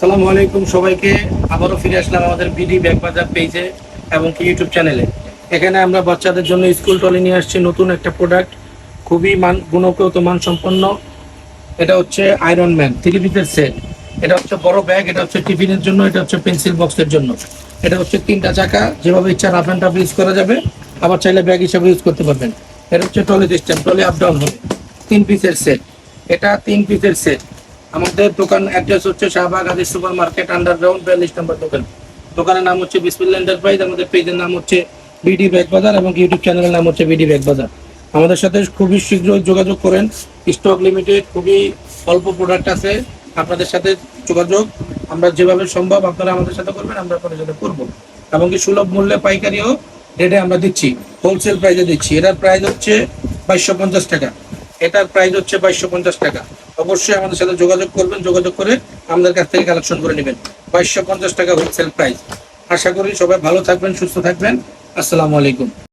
আসসালামু আলাইকুম সবাইকে। আবারও ফিরে আসলাম আমাদের বিডি ব্যাগ বাজার পেজে এবং কি ইউটিউব চ্যানেলে এখানে আমরা বাচ্চাদের জন্য স্কুল টলি নিয়ে আসছি, নতুন একটা প্রোডাক্ট খুবই মান, গুণগত মানসম্পন্ন। এটা হচ্ছে আয়রন ম্যান থ্রি পিসের সেট এটা হচ্ছে বড় ব্যাগ এটা হচ্ছে টিফিনের জন্য, এটা হচ্ছে পেন্সিল বক্সের জন্য। এটা হচ্ছে তিনটা চাকা, যেভাবে ইচ্ছা রাফ অ্যান্ড ইউজ করা যাবে। আবার চাইলে ব্যাগ হিসাবে ইউজ করতে পারবেন। এটা হচ্ছে trolley system trolley up down হবে। তিন পিসের সেট এটা তিন পিসের সেট আমাদের দোকান অ্যাড্রেস হচ্ছে শাহবাগ আদি সুপার মার্কেট আন্ডারগ্রাউন্ড বিয়াল্লিশ নম্বর দোকান। দোকানের নাম হচ্ছে বিসমিল্লা এন্টারপ্রাইজ, আমাদের পেজের নাম হচ্ছে বিডি ব্যাগ বাজার এবং ইউটিউব চ্যানেলের নাম হচ্ছে বিডি ব্যাগ বাজার। আমাদের সাথে খুবই শীঘ্রই যোগাযোগ করেন। স্টক লিমিটেড, খুবই অল্প প্রোডাক্ট আছে। আপনাদের সাথে যোগাযোগ। আমরা যেভাবে সম্ভব আপনারা আমাদের সাথে করবেন, আমরা আপনাদের সাথে করব। এবং কি সুলভ মূল্যে পাইকারিও রেটে আমরা দিচ্ছি। হোলসেল প্রাইসে দিচ্ছি। এটার প্রাইস হচ্ছে বাইশশো পঞ্চাশ টাকা। এটার প্রাইস হচ্ছে বাইশশো পঞ্চাশ টাকা। অবশ্যই আমাদের সাথে যোগাযোগ করবেন, যোগাযোগ করে আমাদের কাছ থেকে কালেকশন করে নেবেন। বাইশশো পঞ্চাশ টাকা হোলসেল প্রাইস আশা করি সবাই ভালো থাকবেন, সুস্থ থাকবেন। আসসালামু আলাইকুম।